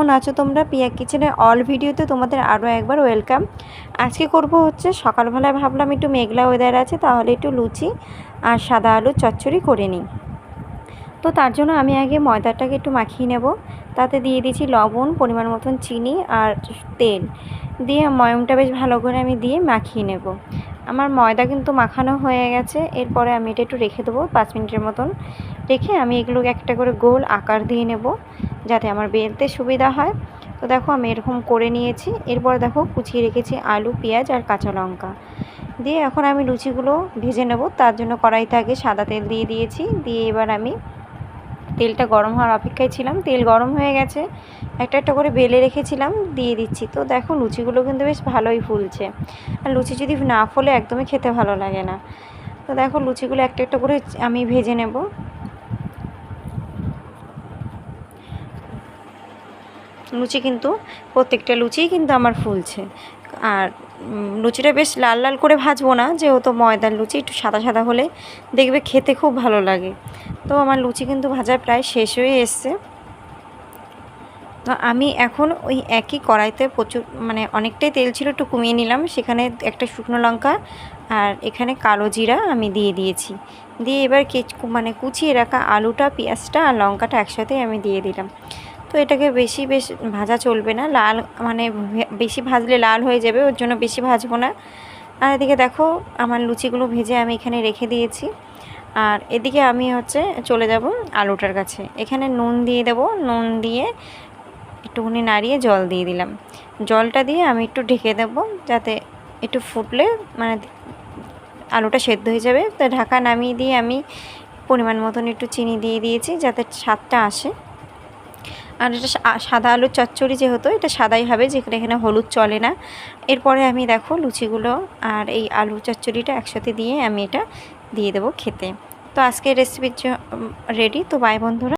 কেমন আছো তোমরা? পিয়া কিচেনের অল ভিডিওতে তোমাদের আরও একবার ওয়েলকাম আজকে করব হচ্ছে সকালবেলায় ভাবলাম একটু মেঘলা ওয়েদার আছে, তাহলে একটু লুচি আর সাদা আলু চচ্চড়ি করে নিই। তো তার জন্য আমি আগে ময়দাটাকে একটু মাখিয়ে নেব। তাতে দিয়ে দিয়েছি লবণ, পরিমাণ মতন চিনি আর তেল। দিয়ে ময়মটা বেশ ভালো করে আমি দিয়ে মাখিয়ে নেব। আমার ময়দা কিন্তু মাখানো হয়ে গেছে, এরপরে আমি এটা একটু রেখে দেবো পাঁচ মিনিটের মতন। রেখে আমি এগুলোকে একটা করে গোল আকার দিয়ে নেব। যাতে আমার বেলতে সুবিধা হয়। তো দেখো আমি এরকম করে নিয়েছি। এরপর দেখো কুচিয়ে রেখেছি আলু, পেঁয়াজ আর কাঁচা লঙ্কা। দিয়ে এখন আমি লুচিগুলো ভেজে নেব। তার জন্য কড়াইতে আগে সাদা তেল দিয়ে দিয়েছি। দিয়ে এবার আমি তেলটা গরম হওয়ার অপেক্ষায় ছিলাম। তেল গরম হয়ে গেছে। একটা একটা করে বেলে রেখেছিলাম। দিয়ে দিচ্ছি। তো দেখো লুচিগুলো কিন্তু বেশ ভালোই ফুলছে। আর লুচি যদি না ফোলে একদমই খেতে ভালো লাগে না। তো দেখো লুচিগুলো একটা একটা করে আমি ভেজে নেব। লুচি কিন্তু, প্রত্যেকটা লুচিই কিন্তু আমার ফুলছে। আর লুচিটা বেশ লাল লাল করে ভাজবো না, যেহেতু ময়দার লুচি একটু সাদা সাদা হলে দেখবে খেতে খুব ভালো লাগে। তো আমার লুচি কিন্তু ভাজা প্রায় শেষ হয়ে এসছে। তো আমি এখন ওই একই কড়াইতে প্রচুর মানে অনেকটাই তেল ছিল, একটু কমিয়ে নিলাম। সেখানে একটা শুকনো লঙ্কা আর এখানে কালো জিরা আমি দিয়ে দিয়েছি। দিয়ে এবার মানে কুচিয়ে রাখা আলুটা, পেঁয়াজটা আর লঙ্কাটা একসাথে আমি দিয়ে দিলাম। তো এটাকে বেশি, বেশ ভাজা চলবে না। লাল মানে বেশি ভাজলে লাল হয়ে যাবে, ওর জন্য বেশি ভাজবো না। আর এদিকে দেখো, আমার লুচিগুলো ভেজে আমি এখানে রেখে দিয়েছি। আর এদিকে আমি হচ্ছে চলে যাব আলুটার কাছে। এখানে নুন দিয়ে দেব। নুন দিয়ে একটুখানি নাড়িয়ে জল দিয়ে দিলাম। জলটা দিয়ে আমি একটু ঢেকে দেব, যাতে একটু ফুটলে মানে আলুটা সেদ্ধ হয়ে যাবে। তো ঢাকা নামিয়ে দিয়ে আমি পরিমাণ মতন একটু চিনি দিয়ে দিয়েছি, যাতে স্বাদটা আসে। আর এটা সাদা আলুর চচ্চড়ি যেহেতু, এটা সাদাই হবে, যেখানে এখানে হলুদ চলে না। এরপরে আমি দেখো লুচিগুলো আর এই আলু চচ্চড়িটা একসাথে দিয়ে আমি এটা দিয়ে দেবো খেতে। তো আজকের রেসিপির রেডি তো বাই বন্ধুরা।